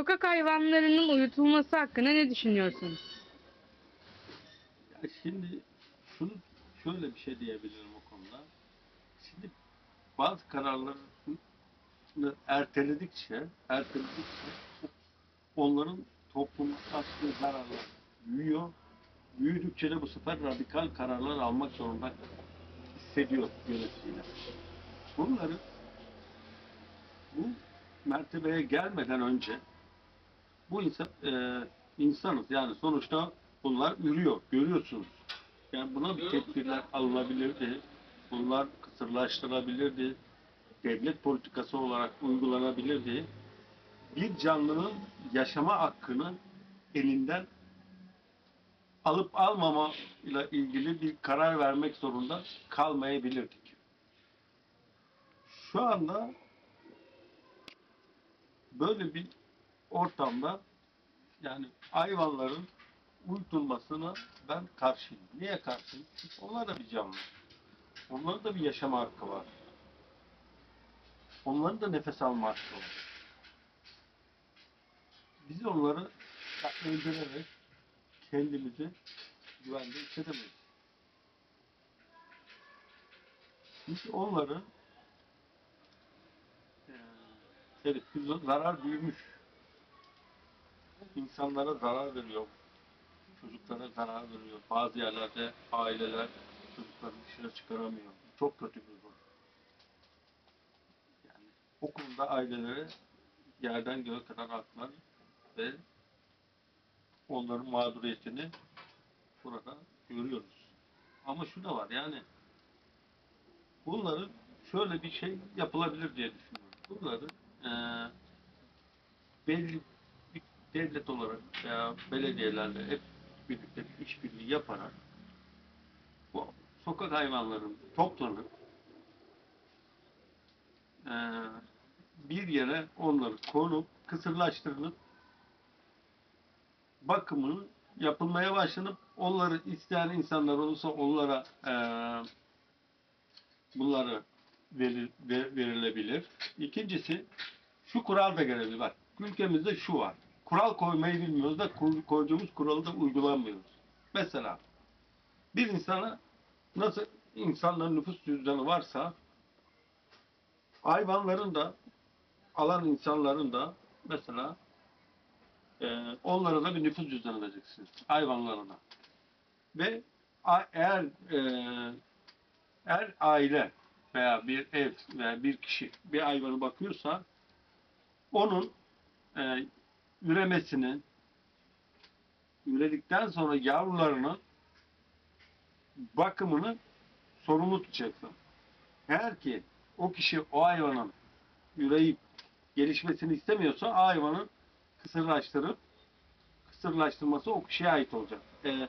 Sokak hayvanlarının uyutulması hakkında ne düşünüyorsunuz? Ya şimdi şunu şöyle bir şey diyebilirim o konuda. Şimdi bazı kararları erteledikçe, erteledikçe onların topluma açtığı zararlar büyüyor. Büyüdükçe de bu sefer radikal kararlar almak zorunda hissediyor yöneticiler. Bunları bu mertebeye gelmeden önce bu insan e, insanız yani sonuçta bunlar ürüyor görüyorsunuz. Yani buna bir tedbirler alınabilirdi. Bunlar kısırlaştırılabilirdi. Devlet politikası olarak uygulanabilirdi. Bir canlının yaşama hakkını elinden alıp almama ile ilgili bir karar vermek zorunda kalmayabilirdik. Şu anda böyle bir ortamda yani hayvanların uyutulmasına ben karşıyım. Niye karşıyım? Çünkü onlar da bir canlı. Onların da bir yaşama hakkı var. Onların da nefes alma hakkı var. Biz onları öldürerek kendimizi güvende hissedemeyiz. Biz onları eee, evet, zarar büyümüş. İnsanlara zarar veriyor. Çocuklara zarar veriyor. Bazı yerlerde aileler çocuklarını dışarı çıkaramıyor. Çok kötü bir durum. Yani o konuda ailelere yerden göğe kadar haklar ve onların mağduriyetini burada görüyoruz. Ama şu da var yani bunları şöyle bir şey yapılabilir diye düşünüyorum. Bunları eee belli devlet olarak veya belediyelerle hep birlikte bir işbirliği yaparak bu sokak hayvanların toplanıp eee, bir yere onları konup kısırlaştırılıp bakımını yapılmaya başlanıp onları isteyen insanlar olursa onlara eee, bunları verir, ver- verilebilir. İkincisi şu kural da gelebilir. Bak ülkemizde şu var. Kural koymayı bilmiyoruz da kur- koyduğumuz kuralı da uygulamıyoruz. Mesela bir insana nasıl insanların nüfus cüzdanı varsa hayvanların da alan insanların da mesela e, onlara da bir nüfus cüzdanı vereceksiniz. Hayvanlarına. Ve eğer e, eğer aile veya bir ev veya bir kişi bir hayvanı bakıyorsa onun e, üremesini üredikten sonra yavrularının bakımını sorumlu tutacaksın. Eğer ki o kişi o hayvanın üreyip gelişmesini istemiyorsa o hayvanın kısırlaştırıp kısırlaştırması o kişiye ait olacak. E,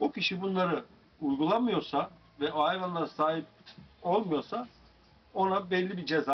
o kişi bunları uygulamıyorsa ve o hayvanlara sahip olmuyorsa ona belli bir ceza